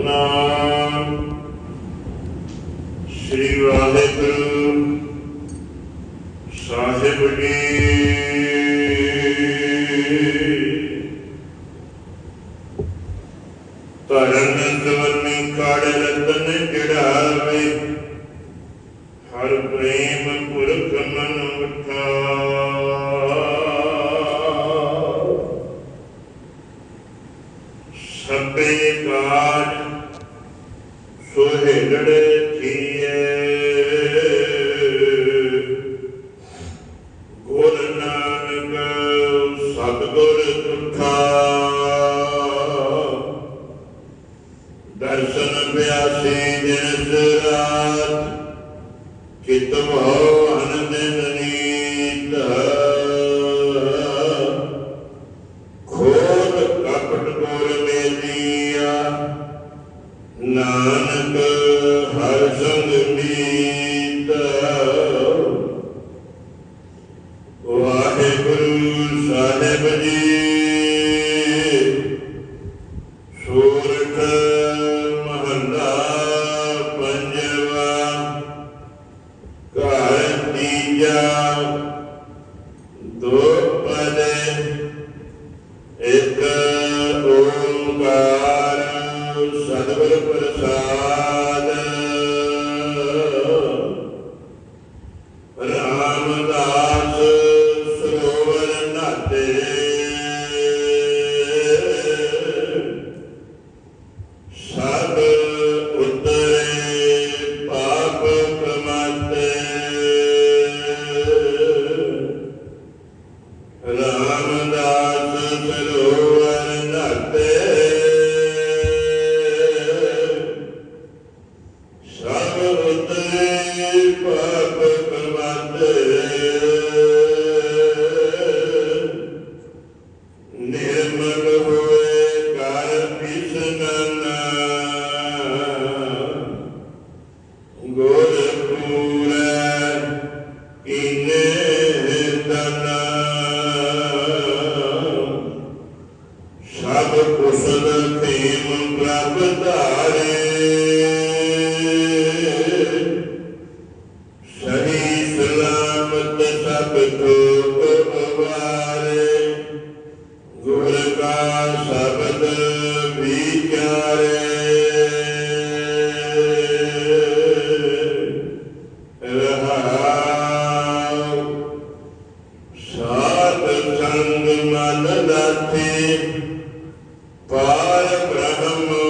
ਸਤਨਾਮ ਸ੍ਰੀ ਵਾਹਿਗੁਰੂ ਸਾਹਿਬ ਜੀ। ਤਰਨ ਸਵਰਨੀ ਕਾੜ ਰਤਨ ਜੜਾਵੇ ਹਰ ਪ੍ਰੇਮ ਸਭੇ ਕਾਜ ਸੁਹੇਲੜ ਥੀਏ ਗੁਰ ਨਾਨਕ ਸਤਿਗੁਰ ਤੁਠਾ ਦਰਸ਼ਨ ਪਿਆਸੀ ਜਿਨ ਰਾਤ ਕਿਤ ਭਉ ਨਾਨਕ ਹਰ ਸੰਗ ਮੀਤ। ਵਾਹਿਗੁਰੂ ਸਾਹਿਬ ਜੀ ਸੂਰਠ ਮਹੱਲਾ ਪੰਜਵਾ, ਘਰ ਤੀਜਾ, ਦੋ ਪਦੇ, ਇਕ ਓੰਕਾਰ। ਸਤਿਗੁਰ ਪ੍ਰਸਾਦ ਰਾਮਦਾਸ ਸਰੋਵਰ ਨਾਤੇ ਸਭ ਉਤਰੇ ਪਾਪ ਕਮਾਤੇ ਰਾਮਦਾਸ ਸੰਗ ਮਨ ਲਾਥੇ ਪਾਰ ਬ੍ਰਹਮ